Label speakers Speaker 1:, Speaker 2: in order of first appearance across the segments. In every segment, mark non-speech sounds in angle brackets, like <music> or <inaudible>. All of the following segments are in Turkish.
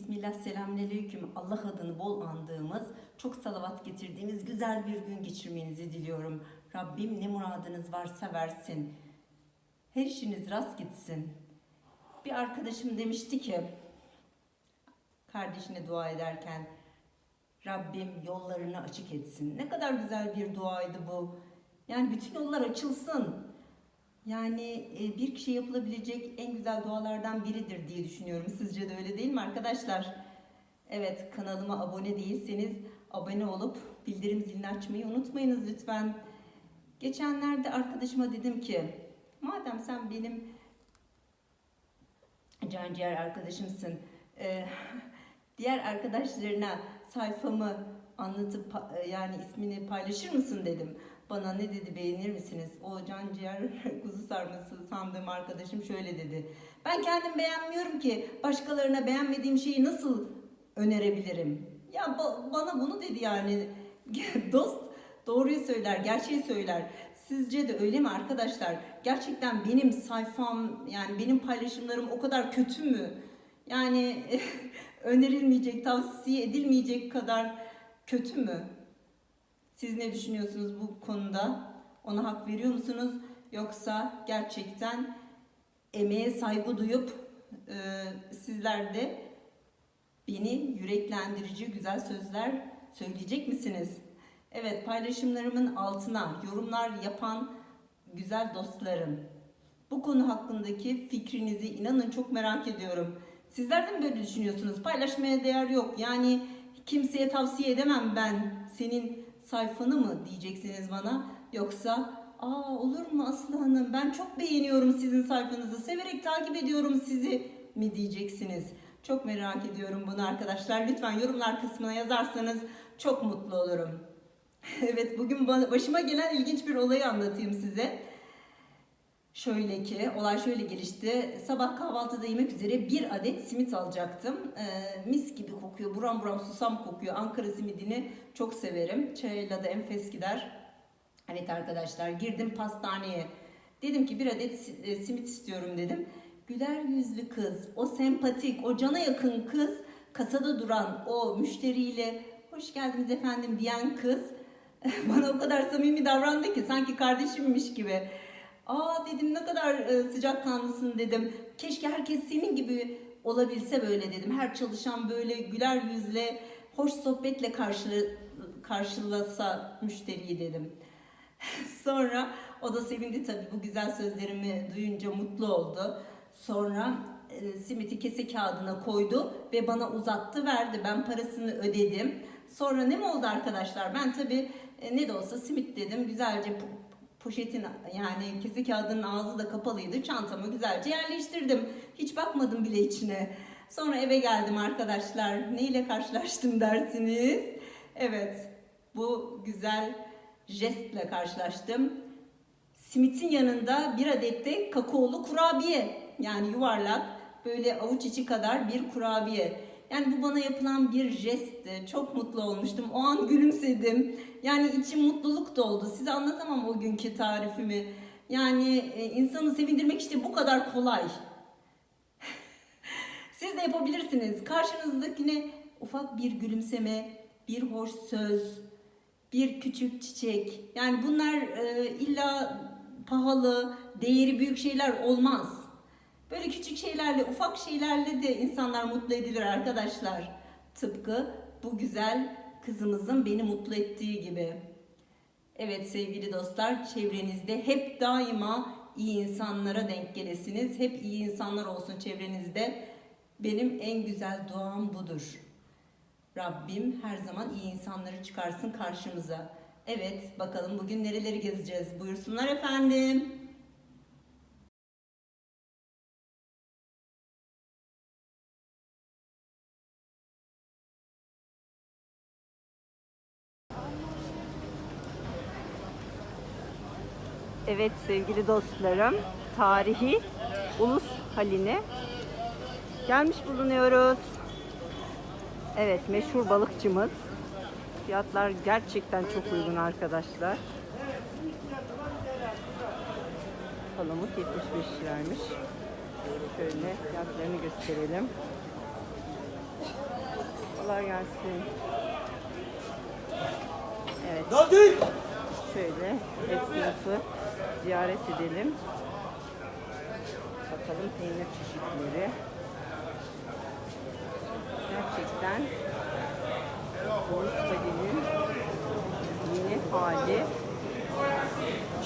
Speaker 1: Bismillah, selamünaleyküm. Allah adını bol andığımız, çok salavat getirdiğimiz güzel bir gün geçirmenizi diliyorum. Rabbim ne muradınız varsa versin. Her işiniz rast gitsin. Bir arkadaşım demişti ki, kardeşine dua ederken, Rabbim yollarını açık etsin. Ne kadar güzel bir duaydı bu. Yani bütün yollar açılsın. Yani e, bir kişi yapılabilecek en güzel dualardan biridir diye düşünüyorum. Sizce de öyle değil mi arkadaşlar? Evet kanalıma abone değilseniz abone olup bildirim zilini açmayı unutmayınız lütfen. Geçenlerde arkadaşıma dedim ki madem sen benim canciğer arkadaşımsın e, <laughs> diğer arkadaşlarına sayfamı anlatıp e, yani ismini paylaşır mısın dedim. Bana ne dedi beğenir misiniz? O can ciğer <laughs> kuzu sarması sandığım arkadaşım şöyle dedi. Ben kendim beğenmiyorum ki başkalarına beğenmediğim şeyi nasıl önerebilirim? Ya ba- bana bunu dedi yani. <laughs> Dost doğruyu söyler, gerçeği söyler. Sizce de öyle mi arkadaşlar? Gerçekten benim sayfam yani benim paylaşımlarım o kadar kötü mü? Yani <laughs> önerilmeyecek, tavsiye edilmeyecek kadar kötü mü? Siz ne düşünüyorsunuz bu konuda? Ona hak veriyor musunuz? Yoksa gerçekten emeğe saygı duyup e, sizler de beni yüreklendirici güzel sözler söyleyecek misiniz? Evet paylaşımlarımın altına yorumlar yapan güzel dostlarım. Bu konu hakkındaki fikrinizi inanın çok merak ediyorum. Sizler de mi böyle düşünüyorsunuz? Paylaşmaya değer yok. Yani kimseye tavsiye edemem ben senin sayfanı mı diyeceksiniz bana yoksa aa olur mu Aslı Hanım ben çok beğeniyorum sizin sayfanızı severek takip ediyorum sizi mi diyeceksiniz. Çok merak ediyorum bunu arkadaşlar. Lütfen yorumlar kısmına yazarsanız çok mutlu olurum. <laughs> evet bugün başıma gelen ilginç bir olayı anlatayım size. Şöyle ki olay şöyle gelişti. Sabah kahvaltıda yemek üzere bir adet simit alacaktım. Ee, mis gibi kokuyor. Buram buram susam kokuyor. Ankara simidini çok severim. Çayla da enfes gider. Evet arkadaşlar girdim pastaneye. Dedim ki bir adet e, simit istiyorum dedim. Güler yüzlü kız, o sempatik, o cana yakın kız, kasada duran o müşteriyle hoş geldiniz efendim diyen kız <laughs> bana o kadar samimi davrandı ki sanki kardeşimmiş gibi. Aa dedim ne kadar e, sıcakkanlısın dedim. Keşke herkes senin gibi olabilse böyle dedim. Her çalışan böyle güler yüzle, hoş sohbetle karşı, karşılasa müşteriyi dedim. <laughs> Sonra o da sevindi tabii bu güzel sözlerimi duyunca mutlu oldu. Sonra e, simiti kese kağıdına koydu ve bana uzattı verdi. Ben parasını ödedim. Sonra ne mi oldu arkadaşlar? Ben tabii e, ne de olsa simit dedim. Güzelce poşetin yani kese kağıdının ağzı da kapalıydı. Çantama güzelce yerleştirdim. Hiç bakmadım bile içine. Sonra eve geldim arkadaşlar. Ne ile karşılaştım <laughs> dersiniz? Evet bu güzel jestle karşılaştım. Simitin yanında bir adet de kakaolu kurabiye. Yani yuvarlak böyle avuç içi kadar bir kurabiye. Yani bu bana yapılan bir jestti. Çok mutlu olmuştum. O an gülümsedim. Yani içim mutluluk doldu. Size anlatamam o günkü tarifimi. Yani e, insanı sevindirmek işte bu kadar kolay. <laughs> Siz de yapabilirsiniz. Karşınızdakine ufak bir gülümseme, bir hoş söz, bir küçük çiçek. Yani bunlar e, illa pahalı, değeri büyük şeyler olmaz. Böyle küçük şeylerle, ufak şeylerle de insanlar mutlu edilir arkadaşlar. Tıpkı bu güzel kızımızın beni mutlu ettiği gibi. Evet sevgili dostlar, çevrenizde hep daima iyi insanlara denk gelesiniz. Hep iyi insanlar olsun çevrenizde. Benim en güzel duam budur. Rabbim her zaman iyi insanları çıkarsın karşımıza. Evet, bakalım bugün nereleri gezeceğiz? Buyursunlar efendim. Evet sevgili dostlarım, tarihi ulus haline gelmiş bulunuyoruz. Evet meşhur balıkçımız. Fiyatlar gerçekten çok uygun arkadaşlar. Palamut 75 liraymış. Şöyle fiyatlarını gösterelim. kolay gelsin. Evet. Şöyle esnafı ziyaret edelim. Bakalım peynir çeşitleri. Gerçekten Volkswagen'in yeni hali.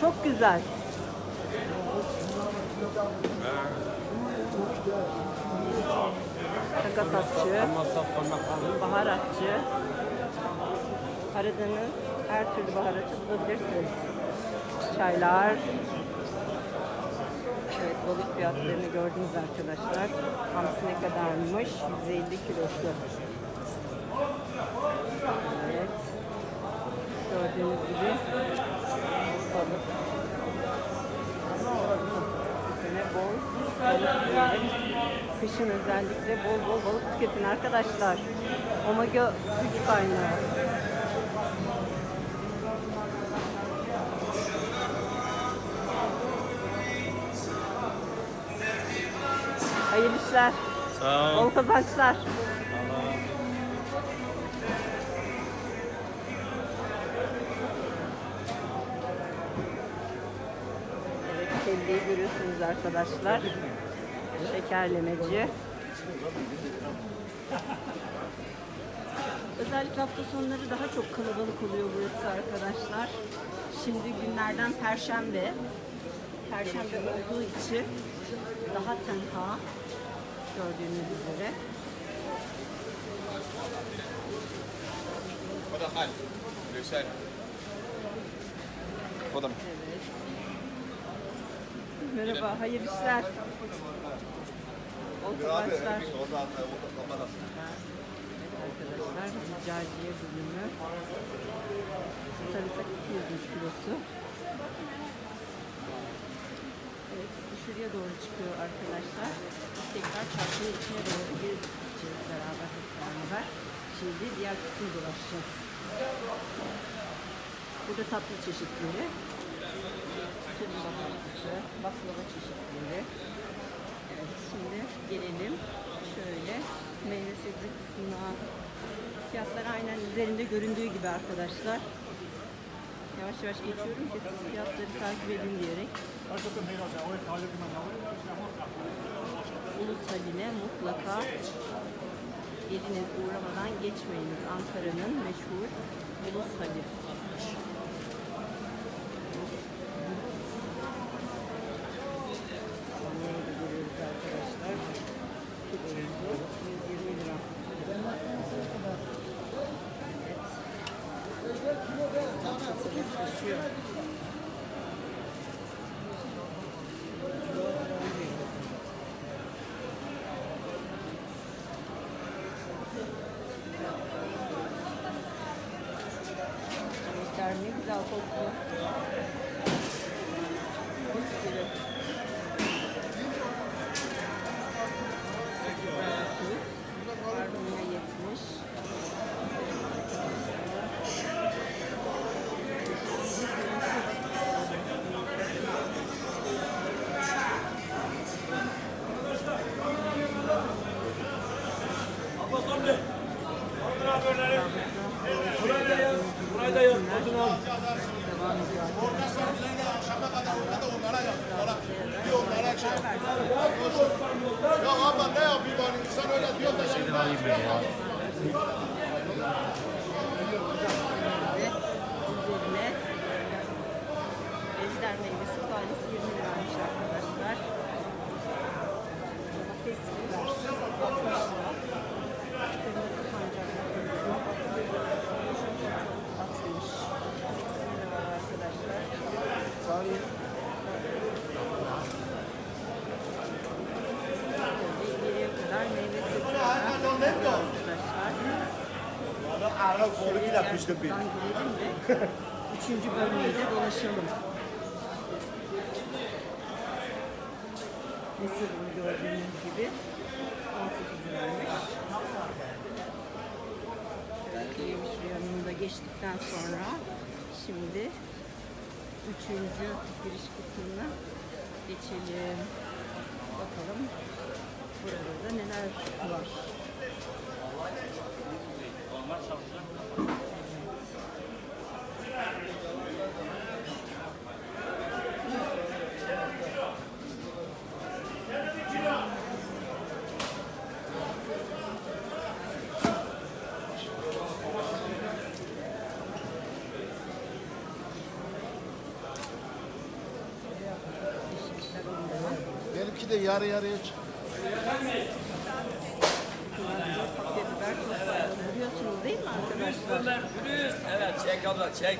Speaker 1: Çok güzel. Sakatatçı, baharatçı. Aradığınız her türlü baharatı bulabilirsiniz. Çaylar. Evet balık fiyatlarını gördünüz arkadaşlar. Hamsi ne kadarmış? 150 kilosu. Evet. Gördüğünüz gibi balık. Bol balık. Kışın özellikle bol bol balık tüketin arkadaşlar. Omega 3 kaynağı. İşler.
Speaker 2: Sağ ol.
Speaker 1: Bol kazançlar. Evet, kelleyi görüyorsunuz arkadaşlar. Şekerlemeci. Özellikle hafta sonları daha çok kalabalık oluyor burası arkadaşlar. Şimdi günlerden perşembe. Perşembe olduğu için daha tenha gördüğünüz üzere.
Speaker 2: O da hal. Güzel. O da mı?
Speaker 1: Evet. Merhaba, hayır işler. Otomaçlar. Arkadaşlar, ricaciye bölümü. Sarısak 200 kilosu. Şuraya doğru çıkıyor arkadaşlar. Tekrar çarşının içine doğru geri gideceğiz beraber hep beraber. Şimdi diğer kısmı dolaşacağız. Burada tatlı çeşitleri. Süt tatlısı, baklava çeşitleri. Evet, şimdi gelelim şöyle meyve sebze kısmına. Fiyatlar aynen üzerinde göründüğü gibi arkadaşlar. Yavaş yavaş geçiyorum ki siz fiyatları takip edin diyerek. Ulus haline mutlaka geliniz uğramadan geçmeyiniz. Ankara'nın meşhur Ulus Hali. Saniyeyi de görüyoruz arkadaşlar. Kilosu 120 lira. Evet. Satılık taşıyor. Yemekler ne güzel koktu. Mis gibi. Barbunya 70. Devam
Speaker 3: Ya ama ne yapayım hani insan öyle diyor da yani.
Speaker 1: Ve üzerine ejder meyvesi tanesi 20 liraymış arkadaşlar. Domates biber 60 lira. Kırmızı pancar 60. 80 lira var arkadaşlar. Ve ileriye kadar meyve sebze var arkadaşlar.
Speaker 3: Bile pişti bir. <laughs>
Speaker 1: Üçüncü bölmeyi de dolaşalım. Mısır unu gördüğünüz gibi 18 liraymış. Yemiş yanında geçtikten sonra şimdi üçüncü giriş kısmına geçelim. Bakalım burada da neler var.
Speaker 3: Benimki de yarı yarıya çık.
Speaker 1: Biliyorsunuz değil mi arkadaşlar?
Speaker 4: Evet çek abla çek.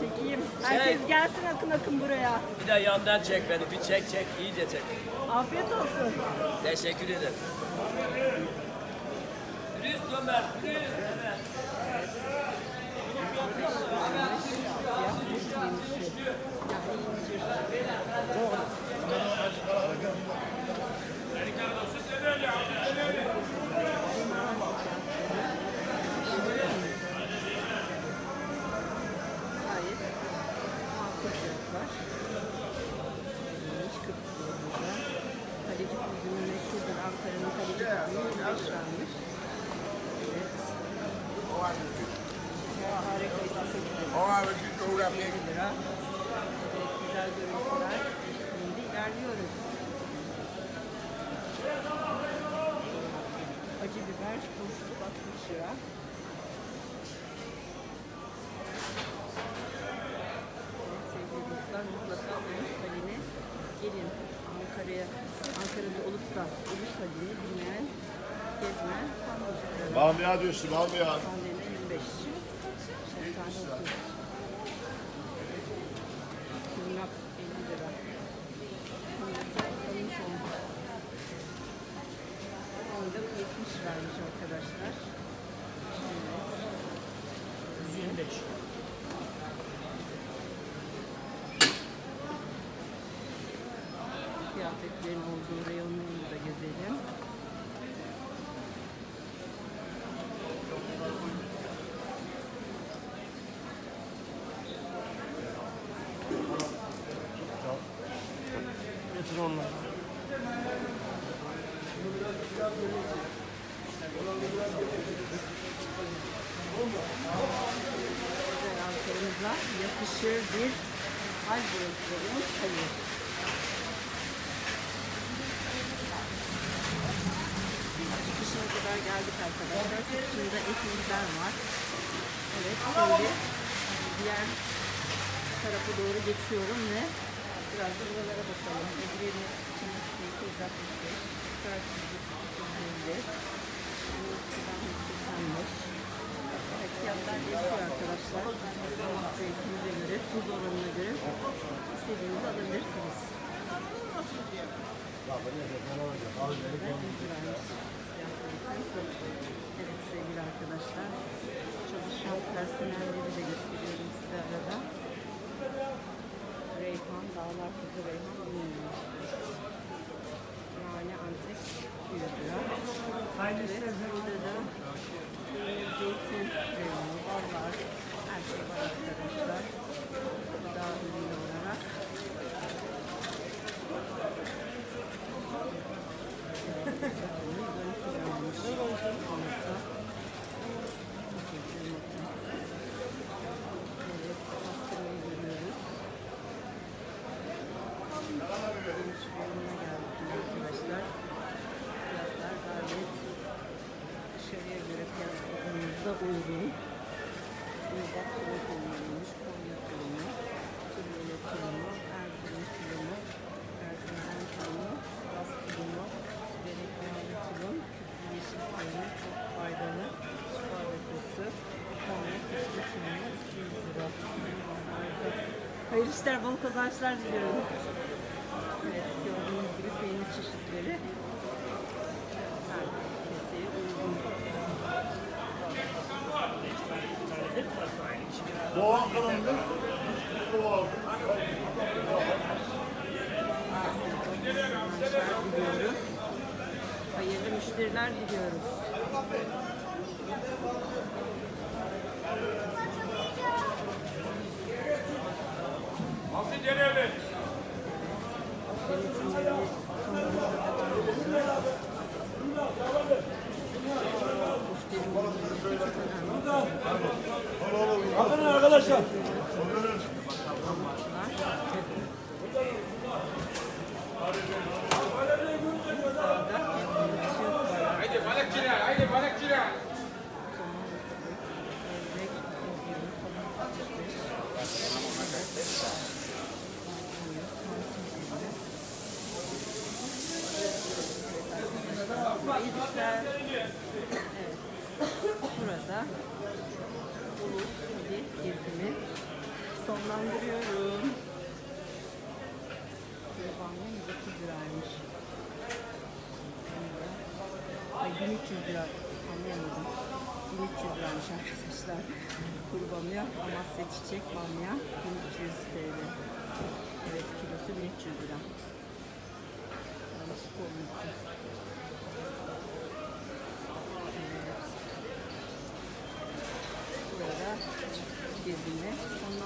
Speaker 1: Çekeyim. Herkes gelsin akın akın buraya.
Speaker 4: Bir de yandan çek beni. Bir çek çek. iyice çek.
Speaker 1: Afiyet olsun.
Speaker 4: Teşekkür ederim. Gülüz Ömer Gülüz.
Speaker 1: 50 lira. Evet, güzel görüntüler. Şimdi ilerliyoruz. Acı biber, turşu 60 lira. Evet, sevgili dostlar mutlaka Ulus Halin'e gelin. Ankara'ya, Ankara'da olup da Ulus Halin'i bilmeyen gezmeyen kalmayacaklar. Balmıya diyorsun, balmıya. Balmıya. Arkadaşlar. Evet. 25. Kıyafetlerin olduğu reyonlarını da gezelim. Güzel Ankara'mıza yakışır bir hal burası. Ulus Hali. Çıkışına kadar geldik Çıkışında ekmekler var. Evet şimdi diğer tarafa doğru geçiyorum ve biraz da buralara bakalım. Edremit çizgisi 265, Kırar çizgisi 250, Anadolu'dan 185. Evet fiyatlar değişiyor arkadaşlar. Zevkinize göre, tuz oranına göre istediğinizi alabilirsiniz. Evet sevgili arkadaşlar. Çalışan personelleri de gösteriyorum size arada. Reyhan, Dağlar Kuzu Reyhan bilmiyorum. Antep 100 lira. Evet, burada da zeytin reyonu, ballar, her şey var arkadaşlar. Gıda ürünü olarak. Arkadaşlar <laughs> fiyatlar gayet dışarıya göre fiyatlarımızda uygun. Uydak tulumu kullanılmış, Konya tulumu, Suriye tulumu, Erzurum tulumu, Erzurum tulumu, Sivas tulumu, Siverek yağlı tulum, küflü yeşil peynir, çok faydalı, şifa deposu, Konya küflü tulumu, 200 lira. Harika. Hayırlı işler, bol kazançlar diliyorum. Evet, gördüğünüz gibi peynir çeşitleri her keseye uygun. Diliyoruz. Hayırlı müşteriler diliyoruz. Denetimlerimiz sonunda Burada Ulus Hadi gezimi sonlandırıyorum. Kurbanlı 130 liraymış. Ay 1300 lira anlayamadım. 1300 liraymış arkadaşlar. Kurbamya, Amasya çiçek bamya 1300 TL. Evet kilosu 1300 lira. Yanlışlık olmasın. Evet. Gezimi sonlandırıyorum.